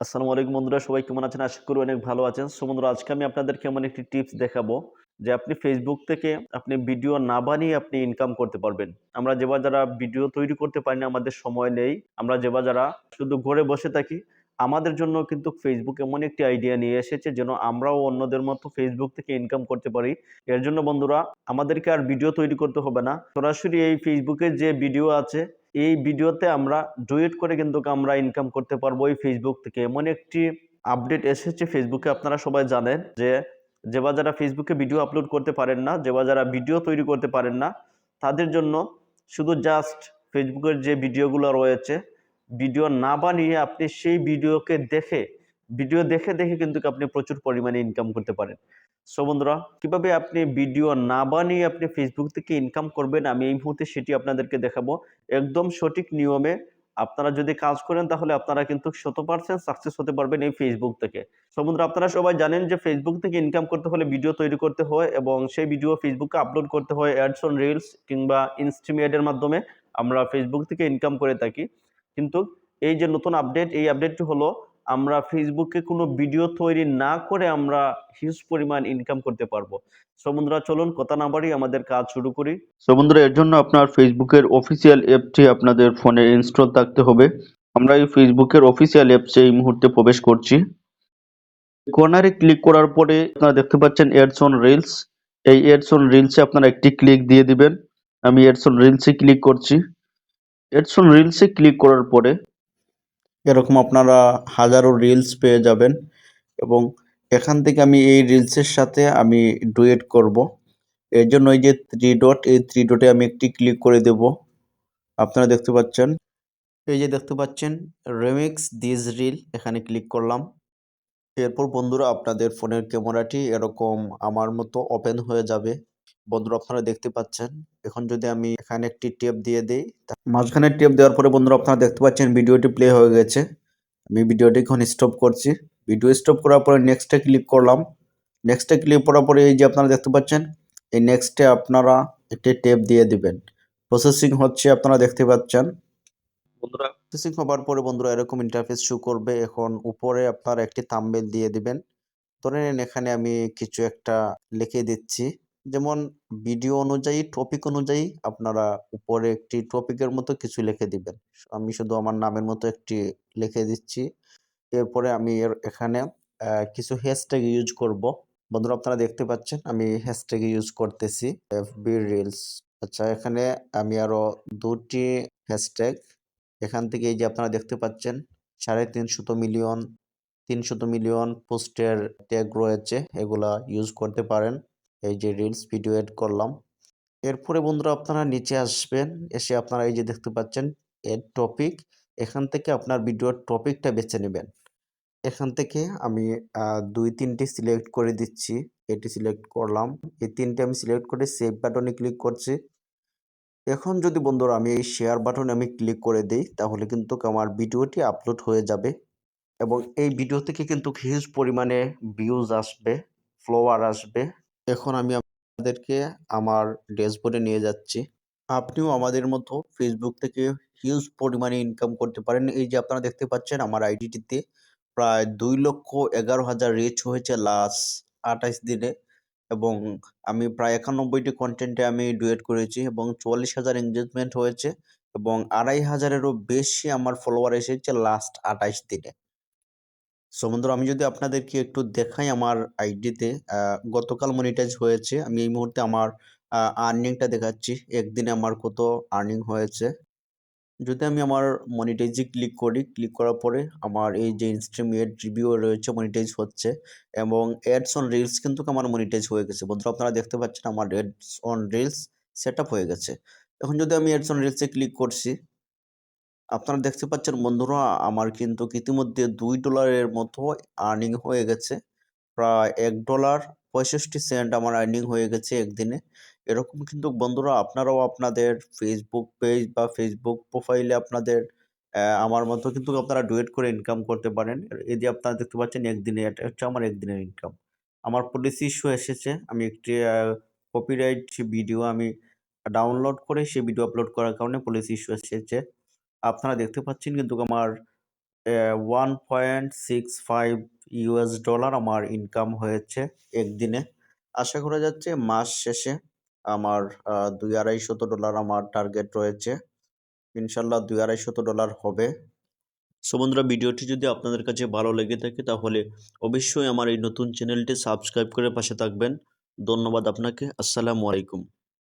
আসসালামু আলাইকুম বন্ধুরা, সবাই কেমন আছেন? আশা করি অনেক ভালো আছেন। সো বন্ধুরা, আজকে আমি আপনাদেরকে এমন একটি টিপস দেখাবো যে আপনি ফেসবুক থেকে আপনি ভিডিও না বানিয়ে আপনি ইনকাম করতে পারবেন। আমরা যেবা যারা ভিডিও তৈরি করতে পারি না, আমাদের সময় নেই। আমরা যেবা যারা শুধু ঘরে বসে থাকি, আমাদের জন্য কিন্তু ফেসবুক এমন একটি আইডিয়া নিয়ে এসেছে যেন আমরাও অন্যদের মতো ফেসবুক থেকে ইনকাম করতে পারি। এর জন্য বন্ধুরা, আমাদেরকে আর ভিডিও তৈরি করতে হবে না। সরাসরি এই ফেসবুকে যে ভিডিও আছে এই ভিডিওতে আমরা ডুয়েট করে কিন্তু আমরা ইনকাম করতে পারব এই ফেসবুক থেকে। এমন একটি আপডেট এসেছে ফেসবুকে আপনারা সবাই জানেন যে যেবা যারা ফেসবুকে ভিডিও আপলোড করতে পারেন না যেবা যারা ভিডিও তৈরি করতে পারেন না, তাদের জন্য শুধু জাস্ট ফেসবুকের যে ভিডিওগুলো রয়েছে ভিডিও না বানিয়ে আপনি সেই ভিডিওকে দেখে ভিডিও দেখে দেখে কিন্তু আপনি প্রচুর পরিমাণে ইনকাম করতে পারেন। সো বন্ধুরা, কীভাবে আপনি ভিডিও না বানিয়ে আপনি ফেসবুক থেকে ইনকাম করবেন, আমি এই মুহূর্তে সেটি আপনাদেরকে দেখাবো। একদম সঠিক নিয়মে আপনারা যদি কাজ করেন, তাহলে আপনারা কিন্তু শত পার্সেন্ট সাকসেস হতে পারবেন এই ফেসবুক থেকে। সমুদ্র আপনারা সবাই জানেন যে ফেসবুক থেকে ইনকাম করতে হলে ভিডিও তৈরি করতে হয় এবং সেই ভিডিও ফেসবুকে আপলোড করতে হয় অ্যাডস অন রিলস কিংবা ইনস্ট্রিমিয়েটের মাধ্যমে আমরা ফেসবুক থেকে ইনকাম করে থাকি। কিন্তু এই যে নতুন আপডেট এই আপডেটটি হলো আমরা ফেসবুকে কোনো ভিডিও তৈরি না করে আমরা হিউজ পরিমাণ ইনকাম করতে পারব। সো বন্ধুরা, চলুন কথা না বাড়ি আমাদের কাজ শুরু করি। সো এর জন্য আপনার ফেসবুকের অফিসিয়াল অ্যাপটি আপনাদের ফোনে ইনস্টল থাকতে হবে। আমরা এই ফেসবুকের অফিসিয়াল অ্যাপসে এই মুহূর্তে প্রবেশ করছি। কর্নারে ক্লিক করার পরে আপনারা দেখতে পাচ্ছেন এডস অন রিলস এই এডস অন রিলসে আপনারা একটি ক্লিক দিয়ে দিবেন। আমি এডস অন রিলসে ক্লিক করছি। এডস অন রিলসে ক্লিক করার পরে এরকম আপনারা হাজারো রিলস পেয়ে যাবেন এবং এখান থেকে আমি এই রিলসের সাথে আমি ডুয়েট করব। এর জন্য এই যে থ্রি ডট এই থ্রি ডটে আমি একটি ক্লিক করে দেব। আপনারা দেখতে পাচ্ছেন? এই যে দেখতে পাচ্ছেন রেমিক্স দিস রিল এখানে ক্লিক করলাম। এরপর বন্ধুরা, আপনাদের ফোনের ক্যামেরাটি এরকম আমার মতো ওপেন হয়ে যাবে। বন্ধুরা আপনারা দেখতে পাচ্ছেন। এখন যদি আমি এখানে একটি টেপ দিয়ে দিই মাঝখানে টেপ দেওয়ার পরে বন্ধুরা আপনারা দেখতে পাচ্ছেন ভিডিওটি প্লে হয়ে গেছে। আমি ভিডিওটি এখন স্টপ করছি। ভিডিও স্টপ করার পরে নেক্সটে ক্লিক করলাম। নেক্সটে ক্লিক করার পরে এই যে আপনারা দেখতে পাচ্ছেন এই নেক্সটে আপনারা একটি টেপ দিয়ে দিবেন। প্রসেসিং হচ্ছে আপনারা দেখতে পাচ্ছেন। বন্ধুরা প্রসেসিং হবার পরে বন্ধুরা এরকম ইন্টারফেস শো করবে। এখন উপরে আপনারা একটি থাম্বনেল দিয়ে দিবেন। ধরে নিন এখানে আমি কিছু একটা লিখে দিচ্ছি। যেমন ভিডিও অনুযায়ী টপিক অনুযায়ী আপনারা উপরে একটি টপিকের মতো কিছু লিখে দিবেন। আমি শুধু আমার নামের মতো একটি লিখে দিচ্ছি। এরপরে আমি এর এখানে কিছু হ্যাশট্যাগ ইউজ করব। বন্ধুরা, আপনারা দেখতে পাচ্ছেন আমি হ্যাশট্যাগ ইউজ করতেছি এফবি রিলস আচ্ছা এখানে আমি আরও দুটি হ্যাশট্যাগ এখান থেকে এই যে আপনারা দেখতে পাচ্ছেন, সাড়ে তিনশত মিলিয়ন তিনশত মিলিয়ন পোস্টের ট্যাগ রয়েছে, এগুলা ইউজ করতে পারেন। এই যে রিলস ভিডিও এড করলাম। এরপরে বন্ধুরা আপনারা নিচে আসবেন, এসে আপনারা এই যে দেখতে পাচ্ছেন এড টপিক এখান থেকে আপনার ভিডিওর টপিকটা বেছে নেবেন। এখান থেকে আমি দুই, তিনটি সিলেক্ট করে দিচ্ছি, এটি সিলেক্ট করলাম। এই তিনটে আমি সিলেক্ট করে সেভ বাটনে ক্লিক করছি। এখন যদি বন্ধুরা আমি এই শেয়ার বাটনে আমি ক্লিক করে দেই, তাহলে কিন্তু আমার ভিডিওটি আপলোড হয়ে যাবে এবং এই ভিডিও থেকে কিন্তু হিউজ পরিমাণে ভিউজ আসবে ফ্লোয়ার আসবে। এখন আমি আপনাদেরকে আমার ড্যাশবোর্ডে নিয়ে যাচ্ছি। আপনিও আমাদের মতো ফেসবুক থেকে হিউজ পরিমাণে ইনকাম করতে পারেন। এই যে আপনারা দেখতে পাচ্ছেন আমার আইডিটিতে প্রায় দুই লক্ষ এগারো হাজার রিচ হয়েছে লাস্ট আঠাইশ দিনে এবং আমি প্রায় একানব্বইটি কন্টেন্টে আমি ডুয়েট করেছি এবং চুয়াল্লিশ হাজার এঙ্গেজমেন্ট হয়েছে এবং আড়াই হাজারেরও বেশি আমার ফলোয়ার এসেছে লাস্ট আঠাইশ দিনে। সো বন্ধুরা, আমি যদি আপনাদেরকে একটু দেখাই আমার আইডিতে গতকাল মনিটাইজ হয়েছে। আমি এই মুহূর্তে আমার আর্নিংটা দেখাচ্ছি। একদিনে আমার কত আর্নিং হয়েছে। যদি আমি আমার মনিটাইজে ক্লিক করি ক্লিক করার পরে আমার এই যে ইনস্ট্রিম এড রিভিউ রয়েছে মনিটাইজ হচ্ছে এবং অ্যাডস অন রিলস কিন্তু আমার মনিটাইজ হয়ে গেছে। বন্ধুরা, আপনারা দেখতে পাচ্ছেন আমার অ্যাডস অন রিলস সেট হয়ে গেছে। এখন যদি আমি অ্যাডস অন রিলসে ক্লিক করছি আপনারা দেখতে পাচ্ছেন বন্ধুরা, আমার কিন্তু ইতিমধ্যে দুই ডলারের মতো আর্নিং হয়ে গেছে। প্রায় এক ডলার পঁয়ষট্টি সেন্ট আমার আর্নিং হয়ে গেছে একদিনে। এরকম কিন্তু বন্ধুরা, আপনারাও আপনাদের ফেসবুক পেজ বা ফেসবুক প্রোফাইলে আপনাদের আমার মতো কিন্তু আপনারা ডুয়েট করে ইনকাম করতে পারেন। যে আপনারা দেখতে পাচ্ছেন একদিনে, এটা হচ্ছে আমার একদিনের ইনকাম আমার পলিসি ইস্যু এসেছে, আমি একটি কপিরাইট ভিডিও আমি ডাউনলোড করে সেই ভিডিও আপলোড করার কারণে পলিসি ইস্যু এসেছে। আপনারা দেখতে পাচ্ছেন কিন্তু আমার one point six five US dollar আমার ইনকাম হয়েছে একদিনে। আশা করা যাচ্ছে মাস শেষে আমার দুই আড়াইশত ডলার আমার টার্গেট রয়েছে। ইনশাল্লাহ দুই আড়াইশত ডলার হবে। সো বন্ধুরা, ভিডিওটি যদি আপনাদের কাছে ভালো লেগে থাকে তাহলে অবশ্যই আমার এই নতুন চ্যানেলটি সাবস্ক্রাইব করে পাশে থাকবেন। ধন্যবাদ আপনাকে। আসসালামু আলাইকুম।